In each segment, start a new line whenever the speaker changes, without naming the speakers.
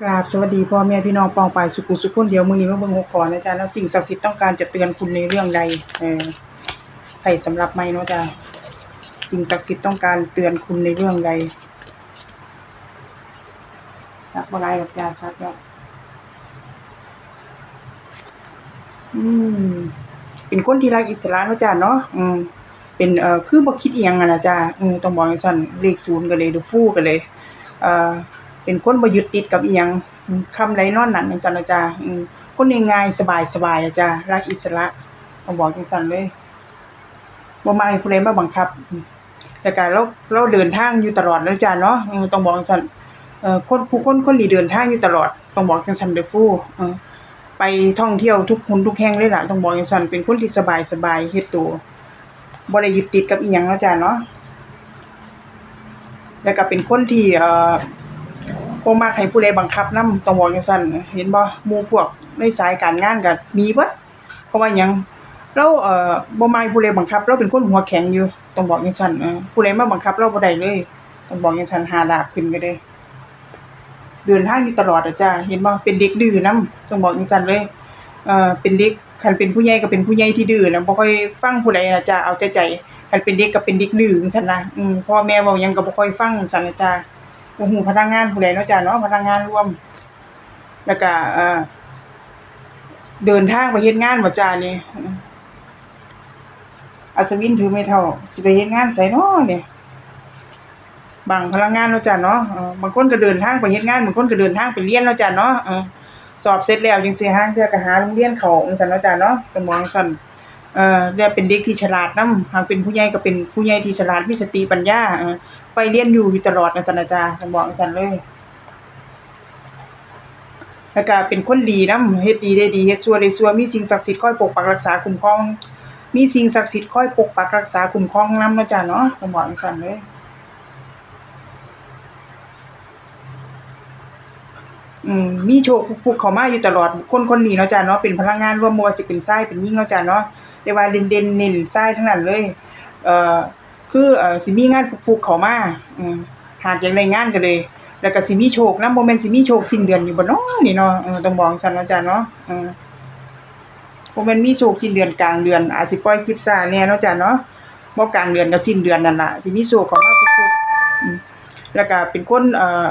กราบสวัสดีพ่อแม่พี่น้องปองไปสุขุสุขคนเดียวมือนี้มาเบิ่งหัวข้อนะจ๊ะแล้วสิ่งศักดิ์สิทธิ์ต้องการจะเตือนคุณในเรื่องใดเออไพ่สำหรับไม่เนาะจ้ะสิ่งศักดิ์สิทธิ์ต้องการเตือนคุณในเรื่องใดสักบ่ไรหรอกจ้าสักแล้วอืม เป็นคนที่รักอิสระเนาะจ้ะเนาะอืม เป็นเอ่อคือบ่คิดอียงอะนะจ้ะอืมต้องบอกจังซั่นเลขศูนย์ก็เลยดูฟู่ก็เลย เอ่อ เป็นคนบ่ยึดติดกับอีหยังคำใดนอนหนั้นจังนะจ้ะคนง่ายๆสบายๆอะจ้ะรักอิสระต้องบอกจังซั่นเลยบ่มาให้ผู้ใดมาบังคับแล้วก็เราเราเดินทางอยู่ตลอดแล้วจ้ะเนาะต้องบอกจังซั่นเอ่อคนผู้คนคนนี้เดินทางอยู่ตลอด ต้องบอกจังซั่นเด้อฟู่ไปท่องเที่ยวทุกหนทุกแห่งเลยล่ะต้องบอกจังซั่นเป็นคนที่สบายๆเฮ็ดตัวบ่ได้ยึดติดกับอีหยังแล้วจ้ะเนาะแล้วก็เป็นคนที่เอ่อ บ่มักให้ผู้ใดบังคับนำต้องบอกจังซั่นเห็นบ่หมู่พวกในสายการงานก็มีเบิดเพราะว่าหยังเราเอ่อบ่มักให้ผู้ใดบังคับ เราเป็นคนหัวแข็งอยู่ต้องบอกจังซั่นเออผู้ใดมาบังคับเราบ่ได้เลยต้องบอกจังซั่นหาดาบขึ้นก็ได้เดินทางอยู่ตลอดอะจ้าเห็นบ่เป็นเด็กดื้อนำต้องบอกจังซั่นเลยเอ่อเป็นเด็กคันเป็นผู้ใหญ่ก็เป็นผู้ใหญ่ที่ดื้อนะบ่ค่อยฟังผู้ใดนะจ้าเอาแต่ใจคันเป็นเด็กก็เป็นเด็กดื้อจังซั่นนะอืมพ่อแม่เว้าหยังก็บ่ค่อยฟังจังซั่นนะจ้า โอ้โหพนักงานผู้ใดเนาะจ้ะเนาะพนักงานร่วม แล้วก็เอ่อเดินทางไปเฮ็ดงานบ่จ้านี่อัศวินถือไม่เท่าสิไปเฮ็ดงานไสเนาะเนี่ยบางพนักงานเนาะจ้ะเนาะบางคนก็เดินทางไปเฮ็ดงานบางคนก็เดินทางไปเรียนเนาะจ้ะเนาะสอบเสร็จแล้วจังซี่ห่างเทื่อก็หาโรงเรียนเขาจังซั่นเนาะจ้ะเนาะก็มองซั่น เอ่อแล้เป็นเด็กที่ฉลาดนำหากเป็นผู้ใหญ่ก็เป็นผู้ใหญ่ที่ฉลาดมีสติปัญญาเออไปเรียนอยู่อยู่ตลอดนะจ๊ะนะจ๊ะต้องบอกจันเลยแล้วก็เป็นคนดีนำเฮ็ดดีได้ดีเฮ็ดชั่วได้ชั่วมีสิ่งศักดิ์สิทธิ์คอยปกปักรักษาคุ้มครอง มีสิ่งศักดิ์สิทธิ์คอยปกปักรักษาคุ้มครองนำเนาะจ้ะเนาะต้องบอกจันเลยอืมมีโชคฟุกๆเข้ามาอยู่ตลอดคนคนนี้เนาะจ้ะเนาะเป็นพลังงานร่วมบ่ว่าสิเป็นชายเป็นหญิงเนาะจ้ะเนาะ แต่ว่าเด่นๆเน้นชายทั้งนั้นเลย เอ่อคือเอ่อสิมีงานฟุกๆเขามาอืมหากอย่ากได้งานก็เลย แล้วก็สิมีโชคนำบ่แม่นสิมีโชคสิ้นเดือนอยู่บ่เนาะนี่เนาะเออต้องบอกซั่นเนาะจ้ะเนาะเออบ่แม่นมีโชคสิ้นเดือนกลางเดือนอาจสิปล่อยคลิปช้าแหน่เนาะจ้ะเนาะบ่กลางเดือนก็สิ้นเดือนนั่นล่ะสิมีโชคเข้ามาฟุกๆอืมแล้วก็เป็นคนเอ่อ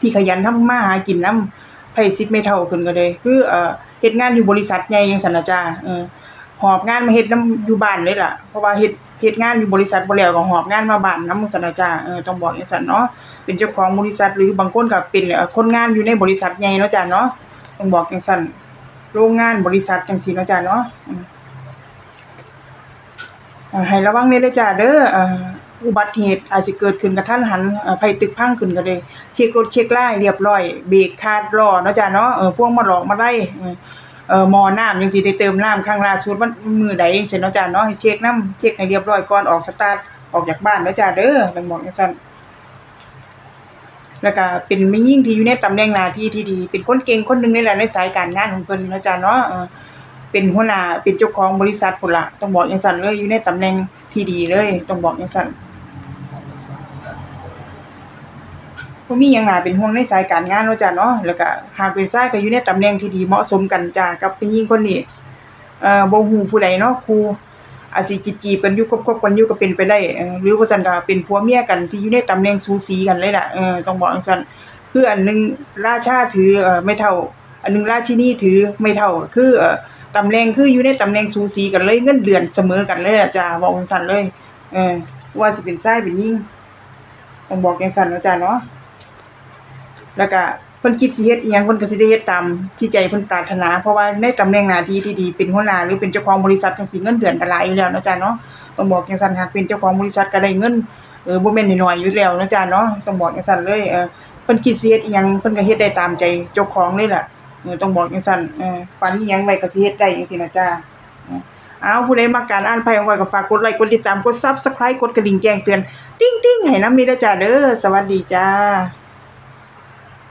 ที่ขยันทำมาหากินนำไผสิบไม่เท่าขึ้นก็เลยคือเอ่อเฮ็ดงานอยู่บริษัทใหญ่จังซั่นนะจ้าเออ หอบงานมาเฮ็ดน้ำอยู่บ้านเลยล่ะ เพราะว่าเฮ็ดเฮ็ดงานอยู่บริษัทบ่แล้วก็หอบงานมาบ้านน้ำจังซั่นน่ะจ้าเออต้องบอกจังซั่นเนาะเป็นเจ้าของบริษัทหรือบางคนก็เป็นเออคนงานอยู่ในบริษัทใหญ่เนาะจ้าเนาะต้องบอกจังซั่นโรงงานบริษัทจังซี่เนาะจ้าเนาะให้ระวังเด้อเด้อจ้าเด้ออุบัติเหตุอาจสิเกิดขึ้นกระทันหันภัยตึกพังขึ้นก็ได้เช็ครถเช็คไลายเรียบร้อยเบรกคาดล้อเนาะจ้ะเนาะเออพวกมาหลอกมาไล่ เอ่อหม้อน้ำจังซี่ได้เติมน้ำครั้งล่าสุดวันมือใดจังซี่เนาะจ้ะเนาะให้เช็คน้ำเช็คให้เรียบร้อยก่อนออกสตาร์ทออกจากบ้านเนาะจ้ะเด้อต้องบอกจังซั่นแล้วก็เป็นแม่หญิงที่อยู่ในตำแหน่งหน้าที่ที่ดี เป็นคนเก่งคนหนึ่งนี่แหละในสายการงานของเพิ่นเนาะจ้ะเนาะเออเป็นหัวหน้าเป็นเจ้าของบริษัทพุ่นละต้องบอกจังซั่นเลยอยู่ในตำแหน่งที่ดีเลย ต้องบอกจังซั่น บ่มีหยังน่าเป็นห่วงในสายการงานเนาะจ้ะเนาะแล้วก็หากเป็นชายก็อยู่ในตำแหน่งที่ดีเหมาะสมกันจ้ะกับผู้หญิงคนนี้เอ่อบ่ฮู้ผู้ใดเนาะครูอาจสิจีบๆกันอยู่คบๆกันอยู่ก็เป็นไปได้หรือว่าซั่นก็เป็นผัวเมียกันที่อยู่ในตำแหน่งสูสีกันเลยล่ะเออต้องบอกจังซั่นคืออันหนึงราชาถือเอ่อไม่เท่า อันหนึงราชินีถือไม่เท่าคือเอ่อตำแหน่งคืออยู่ในตำแหน่งสูสีกันเลยเงินเดือนเสมอกันเลยล่ะจ้ะบอกจังซั่นเลยเออว่าสิเป็นชายเป็นหญิงต้องบอกจังซั่นเนาะจ้ะเนาะ แล้วก็เพิ่นคิดสิเฮ็ดอีหยังเพิ่นก็สิได้เฮ็ดตามที่ใจเพิ่นปรารถนา เพราะว่าในตำแหน่งหน้าที่ที่ดีเป็นหัวหน้าหรือเป็นเจ้าของบริษัทจังซี่เงินเดือนก็หลายอยู่แล้วนะจ้ะเนาะต้องบอกจังซั่นหากเป็นเจ้าของบริษัทก็ได้เงินเออบ่แม่นน้อยๆอยู่แล้วนะจ้ะเนาะต้องบอกจังซั่นเลยเออเพิ่นคิดสิเฮ็ดอีหยังเพิ่นก็เฮ็ดได้ตามใจเจ้าของเลยล่ะเออต้องบอกจังซั่นเออฝันอีหยังไว้ก็สิเฮ็ดได้จังซี่นะจ้ะเอาผู้ใดมักการอ่านไพ่ของข้อยก็ฝากกดไลค์กดติดตามกด Subscribe กดกระดิ่งแจ้งเตือน ติ๊งๆให้นำนี่เด้อจ้ะเด้อสวัสดีจ้า